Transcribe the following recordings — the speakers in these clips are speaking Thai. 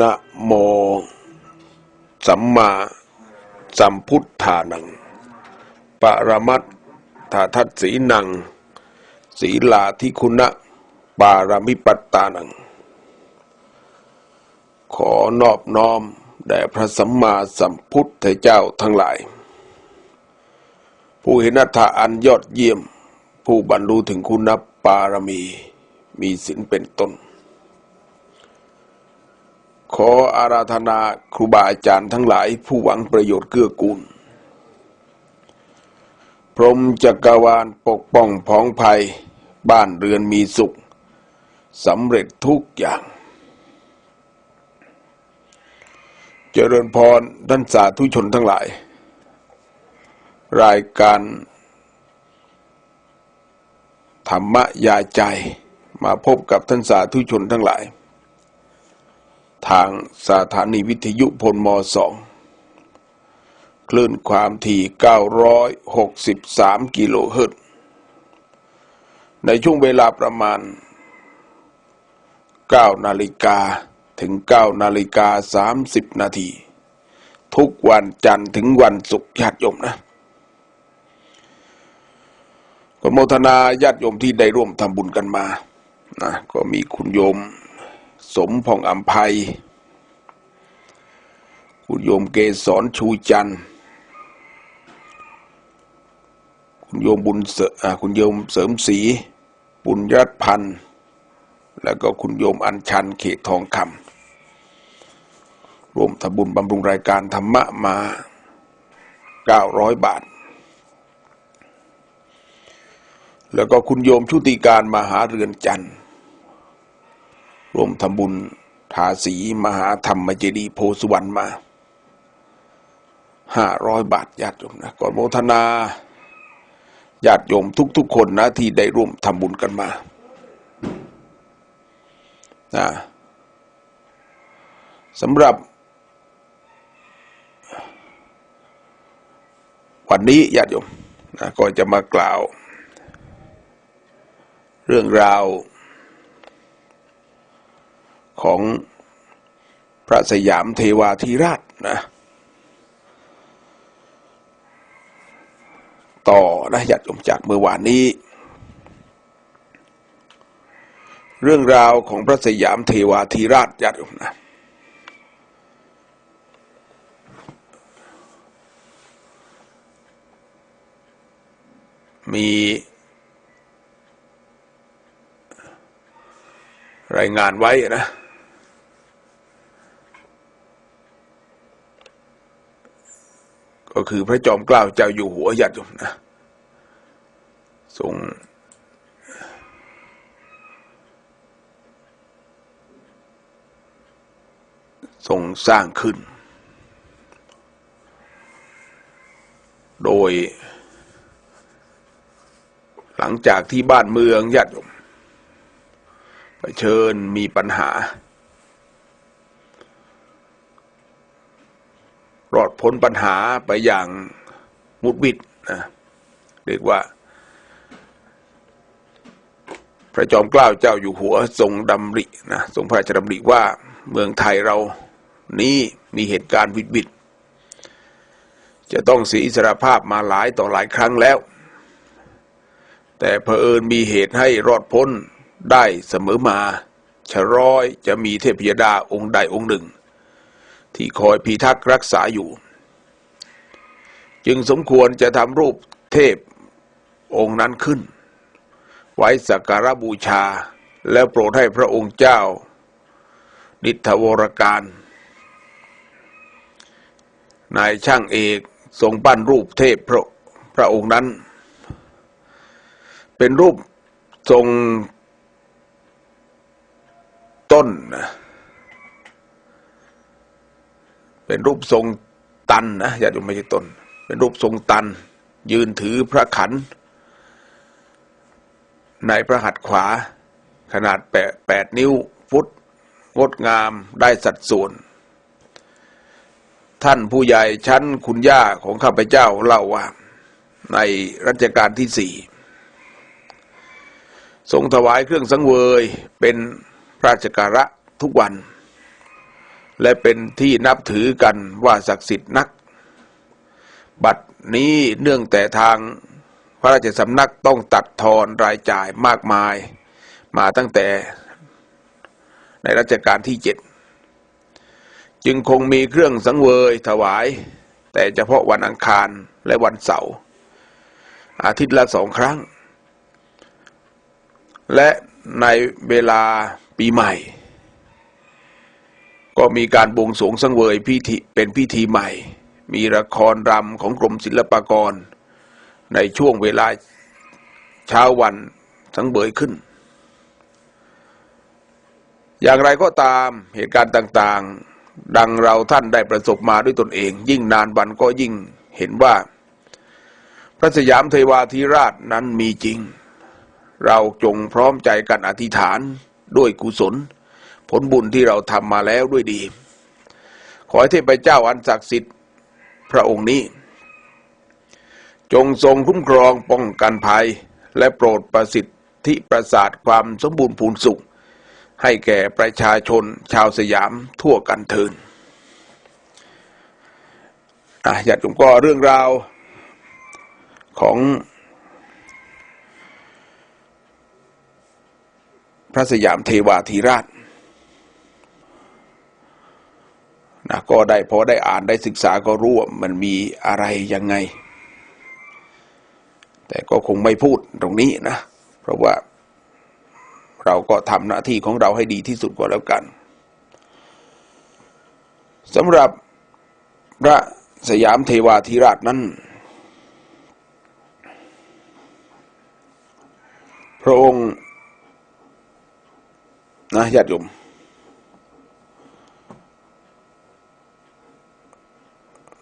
นะโม สัมมาสัมพุทธานัง ปรมัตถาทัตสีนัง ศีลาธิคุณะ ปารมิปัตตานัง ขอนอบน้อม แด่พระสัมมาสัมพุทธเจ้าทั้งหลาย ผู้เห็นอัตถะอันยอดเยี่ยม ผู้บรรลุถึงคุณปารมี มีศีลเป็นต้น ขออาราธนาครูบาอาจารย์ทั้งหลายผู้หวังประโยชน์เกื้อกูล พรหมจักรวาลปกป้องพ้องภัย บ้านเรือนมีสุขสำเร็จทุกอย่าง เจริญพรท่านสาธุชนทั้งหลาย รายการ ธรรมยาใจมาพบกับท่านสาธุชนทั้งหลาย ทางสถานีวิทยุพลมสองคลื่นความถี่ 963 กิโลเฮิรตซ์ในช่วงเวลาประมาณ 9 นาฬิกาถึง 9 นาฬิกา 30 นาที ทุกวันจันทร์ถึงวันศุกร์ญาติโยมนะก็โมทนาญาติโยมที่ได้ร่วมทำบุญกันมานะก็มีคุณโยม สมพองอัมภัย คุณโยมเกศรชูจันทร์คุณโยมบุญเสอ่าคุณโยมเสริมศรีบุญยัดพันธ์แล้วก็คุณโยมอัญชันเขตทองคำรวมทบุญบำรุงรายการธรรมะมา 900 บาท แล้วก็คุณโยมชุติการมหาเรือนจันทร์ รวมทำบุญทาสีมหาธรรมเจดีโพสุวรรณมาห้าร้อยบาทญาติโยมนะก่อนโมทนาญาติโยมทุก ๆ คนนะที่ได้ร่วมทำบุญกันมานะสำหรับวันนี้ญาติโยมนะก็จะมากล่าว เรื่องราว ของพระสยามเทวาธิราชนะต่อนะญาติโยมจากเมื่อวานนี้ เรื่องราวของพระสยามเทวาธิราชญาติโยมนะมีรายงานไว้นะ ก็คือพระจอมเกล้าเจ้าอยู่หัวญาติโยมนะทรงทรงสร้างขึ้น โดย หลังจากที่บ้านเมืองญาติโยมเผชิญมีปัญหา รอดพ้นปัญหาไปอย่างมุดบิดนะเรียกว่า พระจอมเกล้าเจ้าอยู่หัวทรงดำรินะทรงพระราชดำริว่าเมืองไทยเรานี้มีเหตุการณ์วิดบิดจะต้องเสียอิสรภาพมาหลายต่อหลายครั้งแล้ว แต่เผอิญมีเหตุให้รอดพ้นได้เสมอมาชะร้อยจะมีเทพยดาองค์ใดองค์หนึ่ง ที่คอยพิทักษ์รักษาอยู่ จึงสมควรจะทำรูปเทพองค์นั้นขึ้น ไว้สักการบูชาแล้วโปรดให้พระองค์เจ้านิทวรการนายช่างเอกทรงปั้นรูปเทพพระพระองค์นั้น เป็นรูปทรงต้นนะ เป็นรูปทรงตันนะอย่าดูไม่ใช่ตน เป็นรูปทรงตัน ยืนถือพระขัน ในพระหัตถ์ขวา ขนาดแปดแปดนิ้วฟุตงดงามได้สัดส่วน ท่านผู้ใหญ่ชั้นคุณย่าของข้าพเจ้าเล่าว่า ในรัชกาลที่สี่ทรงถวายเครื่องสังเวยเป็นราชการะทุกวัน และเป็นที่นับถือกันว่าศักดิ์สิทธิ์นัก บัดนี้เนื่องแต่ทางพระราชสำนักต้องตัดทอนรายจ่ายมากมาย มาตั้งแต่ในรัชกาลที่เจ็ดจึงคงมีเครื่องสังเวยถวาย แต่เฉพาะวันอังคารและวันเสาร์อาทิตย์ละสองครั้ง และในเวลาปีใหม่ ก็มีการบวงสรวงสังเวยพิธีเป็นพิธีใหม่ มีละครรำของกรมศิลปากร ในช่วงเวลาเช้าวันสังเบยขึ้น อย่างไรก็ตามเหตุการณ์ต่าง ๆ ดังเราท่านได้ประสบมาด้วยตนเอง ยิ่งนานวันก็ยิ่งเห็นว่า พระสยามเทวาธิราชนั้นมีจริง เราจงพร้อมใจกันอธิษฐานด้วยกุศล ผลบุญที่เราทำมาแล้วด้วยดี ขอให้เทพเจ้าอันศักดิ์สิทธิ์พระองค์นี้ จงทรงคุ้มครองป้องกันภัย และโปรดประสิทธิประสาทความสมบูรณ์พูนสุข ให้แก่ประชาชนชาวสยามทั่วกันเทินอะญาติโยมก็เรื่องราวของพระสยามเทวาธิราช นะก็ได้พอได้อ่านได้ศึกษาก็รู้ว่ามันมีอะไรยังไง แต่ก็คงไม่พูดตรงนี้นะ เพราะว่าเราก็ทำหน้าที่ของเราให้ดีที่สุดก็แล้วกันสำหรับพระสยามเทวาธิราชนั้น พระองค์นะญาติโยม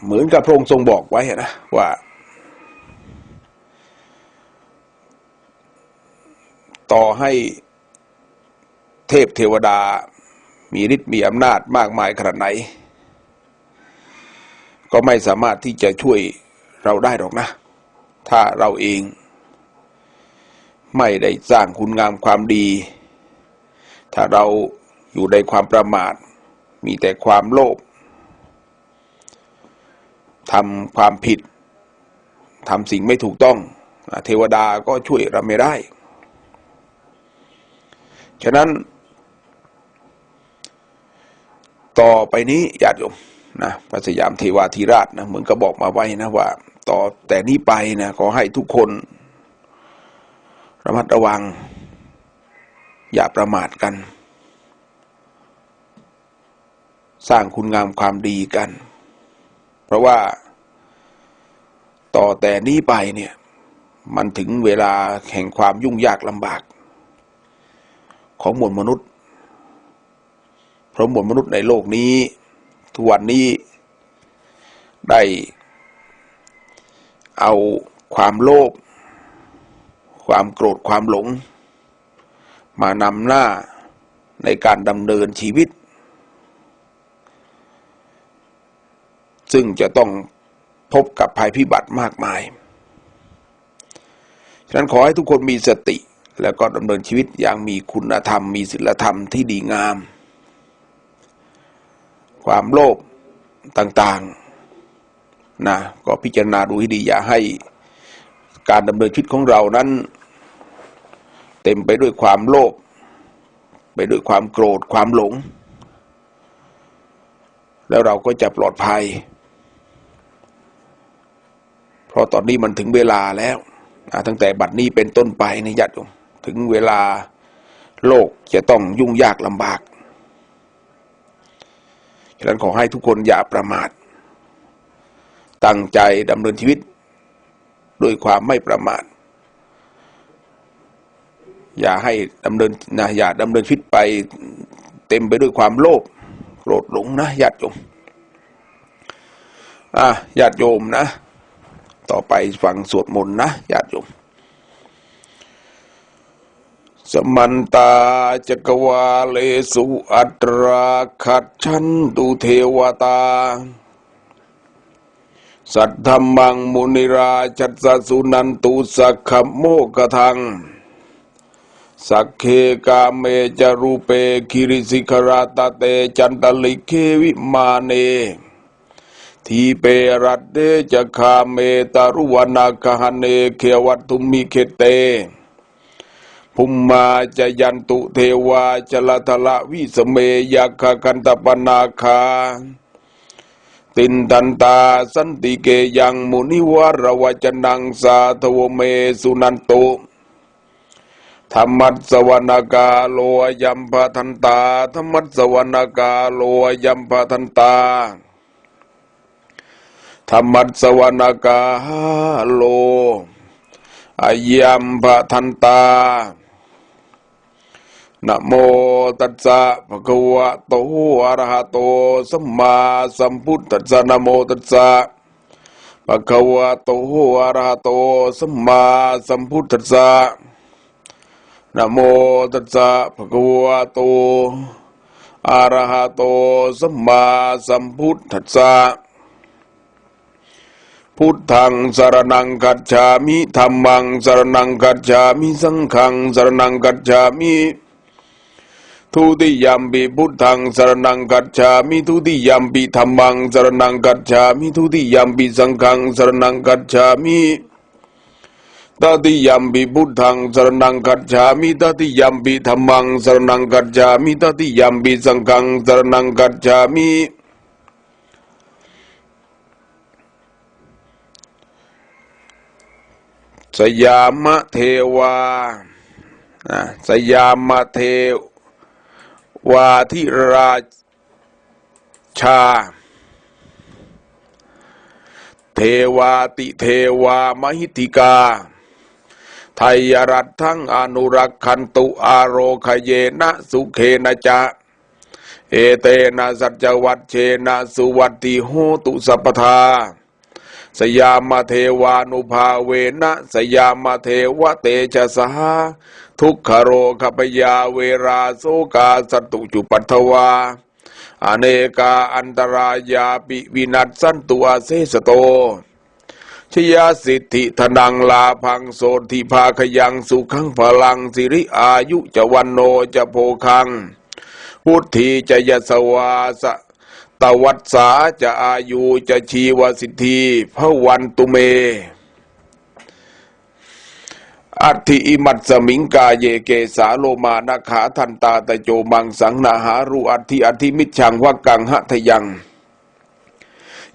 เหมือนกับพระองค์ทรงบอกไว้นะว่า ต่อให้เทพเทวดา มีฤทธิ์มีอำนาจมากมายขนาดไหน ก็ไม่สามารถที่จะช่วยเราได้หรอกนะ ถ้าเราเอง ไม่ได้สร้างคุณงามความดี ถ้าเราอยู่ในความประมาท มีแต่ความโลภ ทำความผิดทำสิ่งไม่ถูกต้อง เทวดาก็ช่วยเราไม่ได้ ฉะนั้น ต่อไปนี้ญาติโยมนะพระสยามเทวาธิราชนะเหมือนก็บอกมาไว้นะว่า ต่อแต่นี้ไปนะขอให้ทุกคน ระมัดระวัง อย่าประมาทกัน สร้างคุณงามความดีกัน เพราะว่าต่อแต่นี้ไปเนี่ย มันถึงเวลาแห่งความยุ่งยากลำบาก ของมวลมนุษย์ เพราะมวลมนุษย์ในโลกนี้ ทุกวันนี้ได้เอาความโลภความโกรธความหลง มานำหน้าในการดำเนินชีวิต ซึ่งจะต้องพบกับภัยพิบัติมากมาย ฉะนั้นขอให้ทุกคนมีสติ แล้วก็ดำเนินชีวิตอย่างมีคุณธรรม มีศีลธรรมที่ดีงาม ความโลภต่างๆนะก็พิจารณาดูให้ดี อย่าให้การดำเนินชีวิตของเรานั้น เต็มไปด้วยความโลภไปด้วยความโกรธความหลง แล้วเราก็จะปลอดภัย เพราะตอนนี้มันถึงเวลาแล้วตั้งแต่บัดนี้เป็นต้นไปในญาติโยมถึงเวลาโลกจะต้องยุ่งยากลำบากฉะนั้นขอให้ทุกคนอย่าประมาท ตั้งใจดำเนินชีวิตด้วยความไม่ประมาท อย่าให้ดำเนินนะอย่าดำเนินชีวิตไปเต็มไปด้วยความโลภโกรธหลงนะญาติโยมอะญาติโยมนะ ต่อไปฟังสวดมนต์นะญาติโยมสมันตาจักวาเลสุอัตราขัดชันตุเทวตา สัทธรรมังมุนิราชัสสุนันตุสักขโมกทัง สักเคกาเมจารูเปคิริสิกราตเตจันตลิเควิมาเน ทีเปรัตเดจะคาเมตารุวนาคหเนเขวัตุมิเคเตภุมมาจะยันตุเทวาจลทละวิสเมยักขกันตปนาคา ตินตันตาสันติเกยังมุนิวรวจนังสาทวเมสุนันโตธรรมัสวนากาโลยัมปะทันตาธรรมัสสวนากาโลยัมปะทันตา ธรรมัสวนากาโลอายัมปะทันตานะโมตัสสะภะคะวะโตอะระหะโตสัมมาสัมพุทธัสสะนะโมตัสสะภะคะวะโตอะระหะโตสัมมาสัมพุทธัสสะนะโมตัสสะภะคะวะโตอะระหะโตสัมมาสัมพุทธัสสะ พุทธังสรนังกัจฉามิธัมมังสรนังกัจฉามิสังฆังสรนังกัจฉามิทุติยมปิพุทธังสรนังกัจฉามิทุติยมปิธรรมังสรนังกัจฉามิทุติยมปิสังฆังสรนังกัจฉามิตติยมปิพุทธังสรนังกัจฉามิตติยมปิธรรมังสรนังกัจฉามิตติยมปิสังฆังสรนังกัจฉามิ สยามเทวานะสยามเทวาธิราชา เทวาติเทวามหิติกาไทยรัฐทั้งอนุรักขันตุอารโรคเยนะสุเคนะจะเอเตนะสัจวัตเชนะสุวัตติโหตุสัพพทา สยามเทวานุภาเวนะสยามเทวเตชะสหาทุกขโรคปยาเวราโสกาสตุจุปัทวา อเนกาอันตรายาปิวินัสสันตุอาเสสโตชยาสิทธิธนังลาพังโสทิภาคยังสุขังพลังสิริอายุจะวันโนจะโพคัง พุทธีจะยสวาส ตวัตสาจะอายุจะชีวสิทธิพระวันตุเม อัติอิมัตสมิงกาเยเกสาโลมานาขาทันตาตะโจมังสังนาหารุอัติอัติมิจฉังวักกังหะทยัง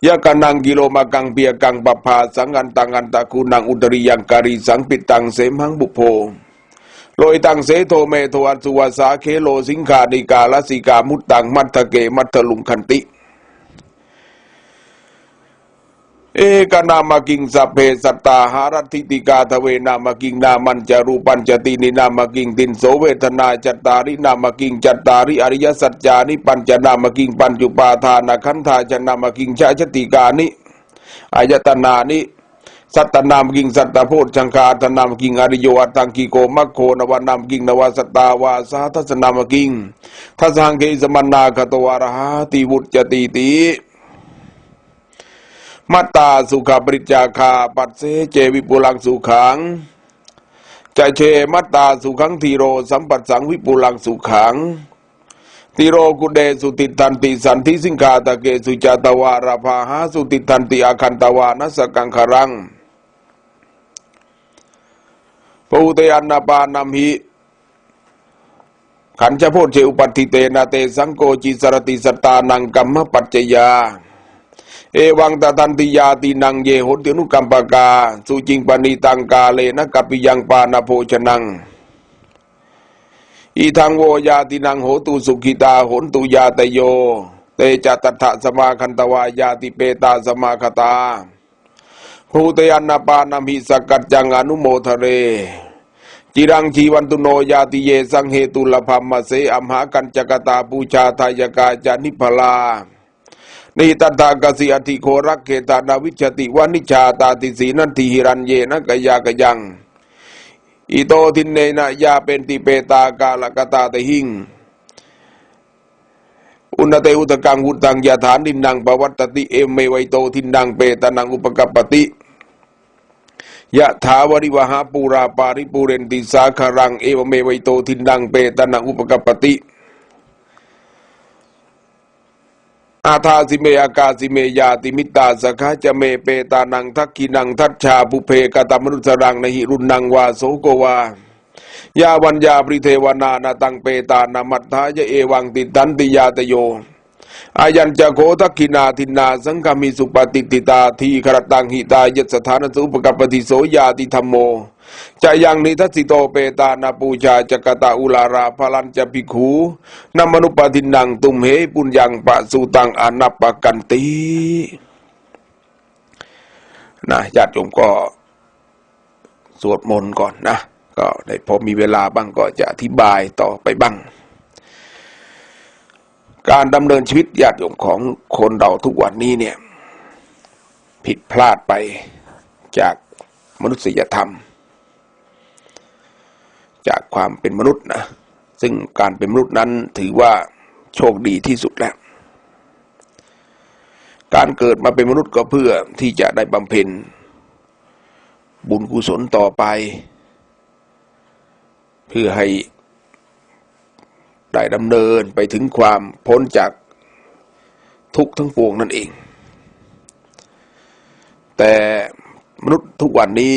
ยะกนังกิโลมากังเปียกังปภาสังกันตังอันตะคูนังอุตริยังการิสังปิตังเสมังบุโพโลยตังเสโทเมโทอันสุวาสาเคโลสิงคาดิกาลสิกามุตตังมัทธเกมัทธลุงคันติ เอกนามกิงสพเพสัตตาหารติติกาทเวนามากิงนามันจารูปัญจตินินามากิงตินโสเวทนาจัตตารินามากิงจัตตาริอริยสัจจานิปัญจนามากิงปัญจุปาทานาคันธาจนามากิงชาชติกานิอายตนานิสัตตนามกิงสัตตโพชังคาตนามกิงอริโยอัตังกิโกมัคโคนวานามกิงนวสตาวาสาทัสนามกิงทัสังเกสมนาคตวารหาติวุจติติ มัตตาสุขปริจาคา ปัสเสเจวิปุลังสุขังจะเชมัตตาสุขังทีโรสัมปัสสังวิปุลังสุขังติโรกุเดสุติตันติสันทิสิงคาตะเกสุจาตวาราภาหาสุติตันติอาคันตวานัสกังคารังปูเตอันนาปานัมหิขันจะโพธเจอุปัติเตนะเตสังโกจิสรติสตานังกัมมปัจจยา เอวังตตันติยาตินังเยโหตินุกัมปกาสุจิงปณิตังกาเลนะกัปปิยังปานาโภชนังอีทางโวยาตินังโหตุสุขิตาโหนตุยาตโย เตจตัตถะสมาคันตวายาติเปตาสมาคตาภูตยันนาปานามิสกัจจังอนุโมทะเร จิรังชีวันตุโนยาติเยสังเหตุลภัมมะเสอัมหากัญจกตาปูชาทายกาจานิพลา นิตตากสิอธิโครักเกตานาวิชติวานิชาตาติสีนันทิหิรันเยนะกยากยัง อิโตทินเนนะยาเป็นติเปตากาลกตาตหิงอุณเตอุตกังหุตังยาฐานดินนังปวัตติเอเมไวโตทินนังเปตนังอุปกัปติยะถาวริวหาปูราปาริปูเรนติสาคารังเอวเมวัยโตทินดังเปตนังอุปกปปติ อาทาสิเมอากาสิเมยาติมิตาสกาจะเมเปตานังทักขีนังทัชชาภุเพกตมนุสรังนหิรุนังวาโสโกวายาวัญญาปริเทวนานาตังเปตานามัตถายะเอวังติตันติยาตโยอายัญจะโคทักขินาทินนาสังฆมิสุปฏิติตาทีครตังหิตายตสถานสุปกัปปติโสยาติธรรมโม จะยังนิทัสสิโตเปตานาปูชาจกตาอุลาราพลันจะภิกขูนมนุปตินังตุมเหปุญญังปะสุตังอนัปปกันตินะญาติโยมก็สวดมนต์ก่อนนะ ก็ได้พอมีเวลาบ้างก็จะอธิบายต่อไปบ้าง การดำเนินชีวิตญาติโยมของคนเราทุกวันนี้เนี่ย ผิดพลาดไปจากมนุษยธรรม จากความเป็นมนุษย์นะ ซึ่งการเป็นมนุษย์นั้นถือว่าโชคดีที่สุดแล้ว การเกิดมาเป็นมนุษย์ก็เพื่อที่จะได้บำเพ็ญ บุญกุศลต่อไป เพื่อให้ได้ดำเนินไปถึงความพ้นจากทุกข์ทั้งปวงนั่นเอง แต่มนุษย์ทุกวันนี้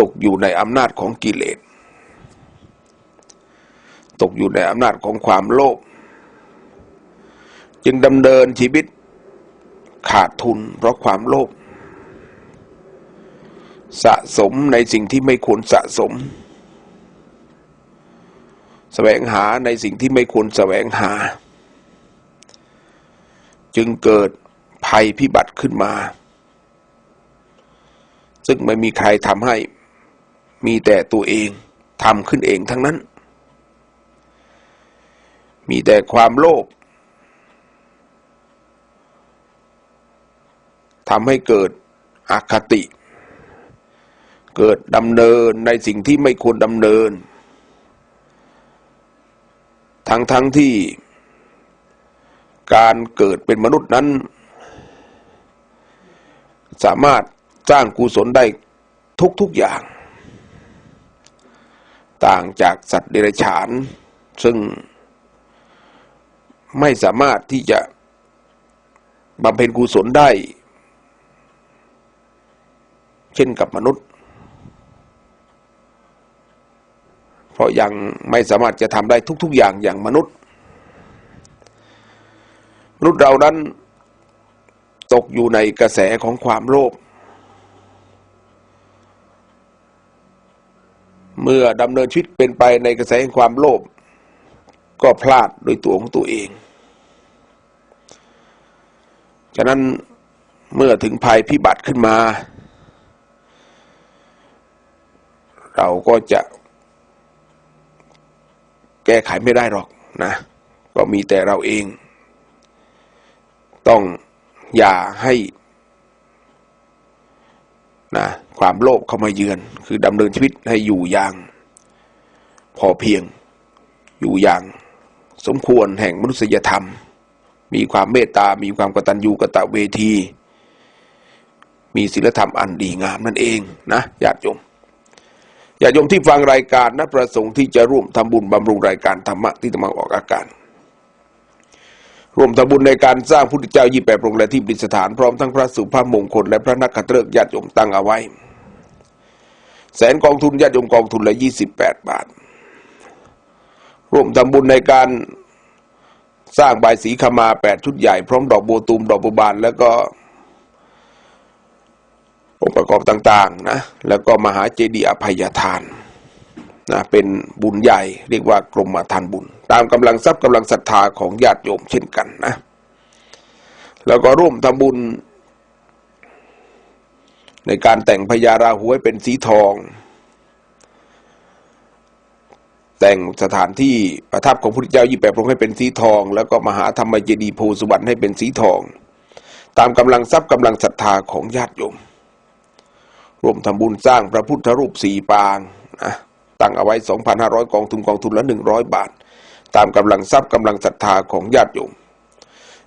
ตกอยู่ในอำนาจของกิเลส ตกอยู่ในอำนาจของความโลภจึงดำเนินชีวิตขาดทุนเพราะความโลภสะสมในสิ่งที่ไม่ควรสะสม แสวงหาในสิ่งที่ไม่ควรแสวงหา จึงเกิดภัยพิบัติขึ้นมา ซึ่งไม่มีใครทำให้ มีแต่ตัวเองทำขึ้นเองทั้งนั้น มีแต่ความโลภทำให้เกิดอคติ เกิดดำเนินในสิ่งที่ไม่ควรดำเนิน ทั้งทั้งที่การเกิดเป็นมนุษย์นั้น สามารถสร้างกุศลได้ทุกๆอย่าง ต่างจากสัตว์เดรัจฉาน ซึ่งไม่สามารถที่จะบำเพ็ญกุศลได้ เช่นกับมนุษย์ เพราะยังไม่สามารถจะทำได้ทุก ๆ อย่างอย่างมนุษย์ มนุษย์เรานั้นตกอยู่ในกระแสของความโลภ เมื่อดำเนินชีวิตเป็นไปในกระแสแห่งความโลภก็พลาดโดยตัวของตัวเอง ฉะนั้นเมื่อถึงภัยพิบัติขึ้นมา เราก็จะแก้ไขไม่ได้หรอกนะ ก็มีแต่เราเอง ต้องอย่าให้ นะความโลภเข้ามาเยือน คือดำเนินชีวิตให้อยู่อย่าง พอเพียงอยู่อย่างสมควรแห่งมนุษยธรรม มีความเมตตา มีความกตัญญูกตเวที มีศีลธรรมอันดีงามนั่นเองนะญาติโยมญาติโยมที่ฟังรายการนะประสงค์ที่จะร่วมทำบุญบำรุงรายการธรรมะที่จะมาออกอากาศ ร่วมทำบุญในการสร้างพุทธเจ้ายี่แปดพระองค์และที่ประดิษฐานพร้อมทั้งพระสุภาพมงคลและพระนักขัตฤกษ์ญาติโยมตั้งเอาไว้ แสนกองทุนญาติโยมกองทุนละยี่สิบแปดบาท ร่วมทำบุญในการสร้างใบสีขมาแปดชุดใหญ่พร้อมดอกโบตูมดอกโบวบานแล้วก็องค์ประกอบต่าง ๆ นะ แล้วก็มหาเจดีย์อภัยทาน นะเป็นบุญใหญ่เรียกว่ากรมทานบุญ ตามกำลังทรัพย์กำลังศรัทธาของญาติโยมเช่นกันนะ แล้วก็ร่วมทำบุญ ในการแต่งพญาราหูให้เป็นสีทอง แต่งสถานที่ประทับของพระพุทธเจ้ายี่แปดพระองค์ให้เป็นสีทอง แล้วก็มหาธรรมเจดีย์โพสุวรรณให้เป็นสีทอง ตามกำลังทรัพย์กำลังศรัทธาของญาติโยม ร่วมทำบุญสร้างพระพุทธรูปสี่ปางนะ ตั้งเอาไว้ 2,500 กองทุนกองทุนละ 100 บาท ตามกำลังทรัพย์กำลังศรัทธาของญาติโยม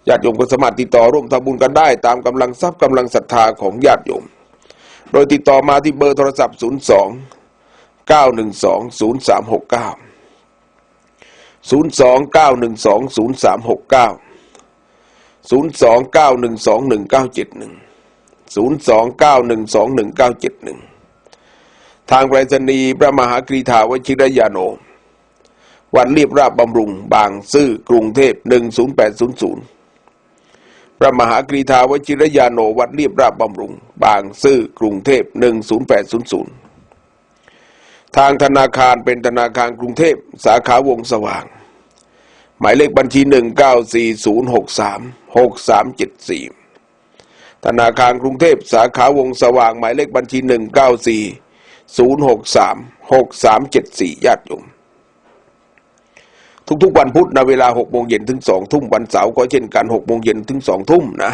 ญาติโยมก็สามารถติดต่อร่วมทำบุญกันได้ ตามกำลังทรัพย์กำลังศรัทธาของญาติโยม โดยติดต่อมาที่เบอร์โทรศัพท์ 02 912 0369 02 912 0369 02 912 1971 02 912 1971 ทางไปรษณีย์พระมหากรีธาวชิรยาโน วันเรียบราบบำรุง บางซื่อกรุงเทพ 10800 พระมหากรีธาวชิรยาโนวัดเรียบราบบำรุง บางซื่อกรุงเทพ 10800 ทางธนาคารเป็นธนาคารกรุงเทพ สาขาวงสว่าง หมายเลขบัญชี 1940636374 ธนาคารกรุงเทพ สาขาวงสว่าง หมายเลขบัญชี 0636374ญาติโยมทุกๆวันพุธในะเวลา6โมงเย็นถึง2ทุ่มวันเสาร์ก็เช่นกัน6โมงเย็นถึง2ทุ่มนะ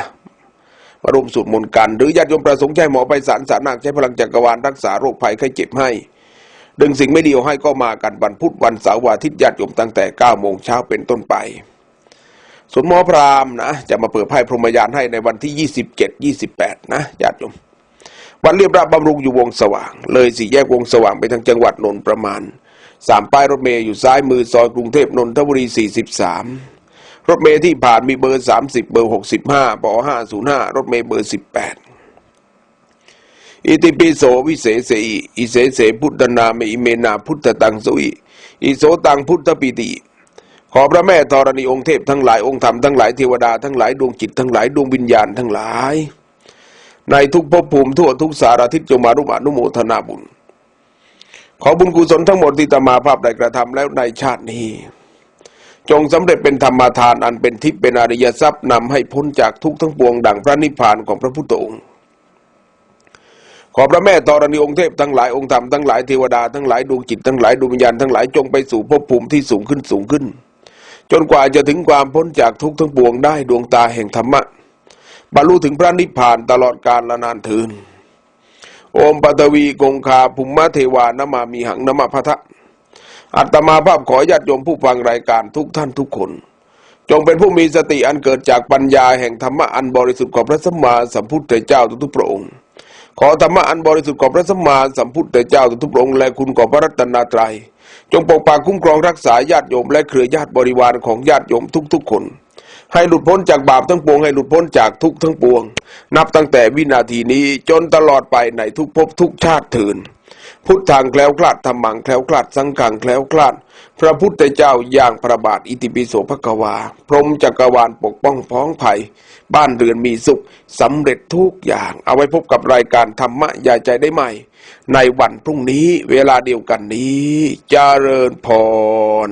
มารวมสวดมนต์กันหรือญาติโยมประสงค์ใช้หมอไปสารสารนักใช้พลังจักรวาลรักษาโรคภัยไข้เจ็บให้ ดึงสิ่งไม่ดีเอาให้ก็มากันวันพุธวันเสาร์วันอาทิตย์ญาติโยมตั้งแต่9โมงเช้าเป็นต้นไปส่วนหมอพราหมนะจะมาเปิดไพ่พรหมยานให้ในวันที่27 28นะญาติโยม วันเรียบราบบำรุงอยู่วงสว่าง เลยสี่แยกวงสว่างไปทางจังหวัดนนท์ประมาณสามป้ายรถเมย์อยู่ซ้ายมือซอยกรุงเทพนนทบุรี 43 รถเมย์ที่ผ่านมีเบอร์ 30 เบอร์ 65ปอ505 รถเมย์เบอร์ 18 อิติปิโสวิเศษสอิอิเสเสพุทธนาเมอิเมนาพุทธตังสุอิอิโสตังพุทธปิติ ขอพระแม่ธรณีองค์เทพทั้งหลายองค์ธรรมทั้งหลายเทวดาทั้งหลายดวงจิตทั้งหลายดวงวิญญาณทั้งหลาย ในทุกภพภูมิทั่วทุกสารทิศจงมารุมานุโมทนาบุญ ขอบุญกุศลทั้งหมดที่ตมาภาพได้กระทำแล้วในชาตินี้ จงสำเร็จเป็นธรรมทานอันเป็นทิพย์เป็นอริยทรัพย์นำให้พ้นจากทุกทั้งปวง ดังพระนิพพานของพระพุทธองค์ขอพระแม่ธรณีองค์เทพทั้งหลายองค์ธรรมทั้งหลายเทวดาทั้งหลายดวงจิตทั้งหลายดวงวิญญาณทั้งหลายจงไปสู่ภพภูมิที่สูงขึ้นสูงขึ้น จนกว่าจะถึงความพ้นจากทุกข์ทั้งปวงได้ดวงตาแห่งธรรมะ บรรลุถึงพระนิพพานตลอดกาลละนานเทินโอมปัตวีกงคาภุมมะเทวานมามีหังนมะพะทะอัตมาภาพขอญาติโยมผู้ฟังรายการทุกท่านทุกคน จงเป็นผู้มีสติอันเกิดจากปัญญาแห่งธรรมะอันบริสุทธิ์ของพระสัมมาสัมพุทธเจ้าทุกพระองค์ ขอธรรมะอันบริสุทธิ์ของพระสัมมาสัมพุทธเจ้าทุกพระองค์และคุณของพระรัตนตรัย จงปกปักคุ้มครองรักษาญาติโยมและเครือญาติบริวารของญาติโยมทุกๆคน ให้หลุดพ้นจากบาปทั้งปวง ให้หลุดพ้นจากทุกทั้งปวง นับตั้งแต่วินาทีนี้จนตลอดไปในทุกภพทุกชาติเถินพุทธังแคล้วคลาดธรรมังแคล้วคลาดสังฆังแคล้วคลาด พระพุทธเจ้าอย่างประบาทอิติปิโสภควา พรมจักรวาลปกป้องพ้องภัย บ้านเรือนมีสุขสำเร็จทุกอย่าง เอาไว้พบกับรายการธรรมะยาใจได้ใหม่ ในวันพรุ่งนี้เวลาเดียวกันนี้จเจริญพร